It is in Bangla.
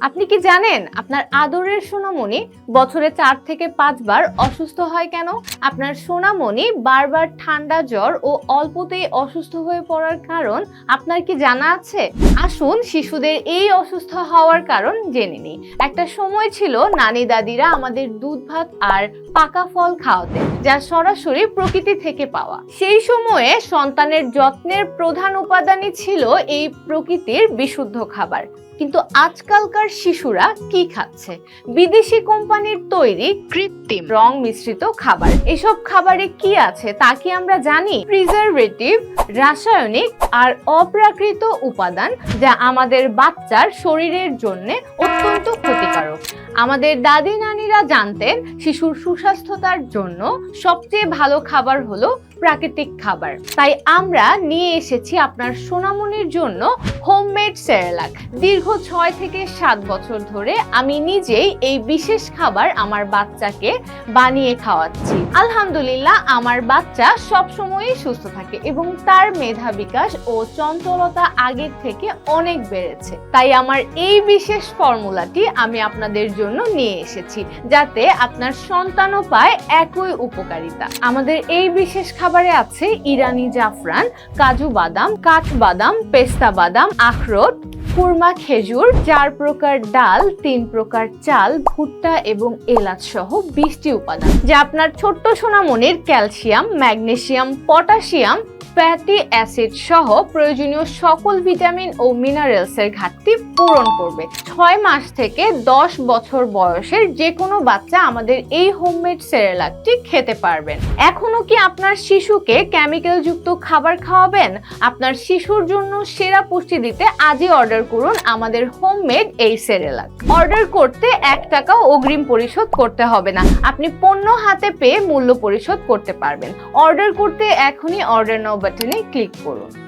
আপনি কি জানেন আপনার আদরের সোনামণি বছরে চার থেকে পাঁচবার অসুস্থ হয় কেন? আপনার সোনামণি বারবার ঠান্ডা জ্বর ও অল্পতেই অসুস্থ হয়ে পড়ার কারণ আপনার কি জানা আছে? আসুন শিশুদের এই অসুস্থ হওয়ার কারণ জেনে নিই। একটা সময় ছিল নানি দাদিরা আমাদের দুধ, ভাত আর পাকা ফল খাওয়াতে যা সরাসরি প্রকৃতি থেকে পাওয়া। সেই সময়ে সন্তানের যত্নের প্রধান উপাদানই ছিল এই প্রকৃতির বিশুদ্ধ খাবার। কিন্তু আজকালকার শিশুরা কি খাচ্ছে? বিদেশি কোম্পানির তৈরি কৃত্রিম। রং মিশ্রিত খাবার। এসব খাবারে কি আছে তা কি আমরা জানি? প্রিজারভেটিভ রাসায়নিক আর অপ্রাকৃত উপাদান যা আমাদের বাচ্চার শরীরের জন্য অত্যন্ত ক্ষতিকারক। আমাদের দাদি নানিরা জানতেন শিশুর সুস্বাস্থ্যতার জন্য সবচেয়ে ভালো খাবার হলো প্রাকৃতিক খাবার। তাই আমরা নিয়ে এসেছি আপনার সোনামনির জন্য হোমমেড সেরেলাক দীর্ঘ ছয় থেকে সাত বছর ধরে আমি নিজেই এই বিশেষ খাবার আমার বাচ্চাকে বানিয়ে খাওয়াচ্ছি। আলহামদুলিল্লাহ, আমার বাচ্চা সব সময়ই সুস্থ থাকে এবং তার মেধা বিকাশ ও চঞ্চলতা আগের থেকে অনেক বেড়েছে। তাই আমার এই বিশেষ ফর্মুলাটি আমি আপনাদের জন্য নিয়ে এসেছি। যাতে আপনার সন্তানও পায় একই উপকারিতা। আমাদের এই বিশেষ খাবারে আছে ইরানি জাফরান, কাজু বাদাম কাঠবাদাম পেস্তা বাদাম, আখরোট কুরমা খেজুর, চার প্রকার ডাল, তিন প্রকার চাল, ভুট্টা এবং এলাচ সহ বিশটি উপাদান। যা আপনার ছোট্ট সোনামনির calcium, magnesium, potassium fatty acid সহ প্রয়োজনীয় সকল ভিটামিন ও মিনারেলসের ঘাটতি পূরণ করবে। ছয় মাস থেকে দশ বছর বয়সের যে কোনো বাচ্চা আমাদের এই হোমমেড সেরেলাকটি খেতে পারবেন। এখনও কি আপনার শিশুকে কেমিক্যাল যুক্ত খাবার খাওয়াবেন? আপনার শিশুর জন্য সেরা পুষ্টি দিতে আজই অর্ডার করুন আমাদের হোমমেড এই সেরেলাক অর্ডার করতে এক টাকাও অগ্রিম পরিশোধ করতে হবে না। আপনি পণ্য হাতে পেয়ে মূল্য পরিশোধ করতে পারবেন। অর্ডার করতে এখনই অর্ডার নাও বাটনে ক্লিক করুন।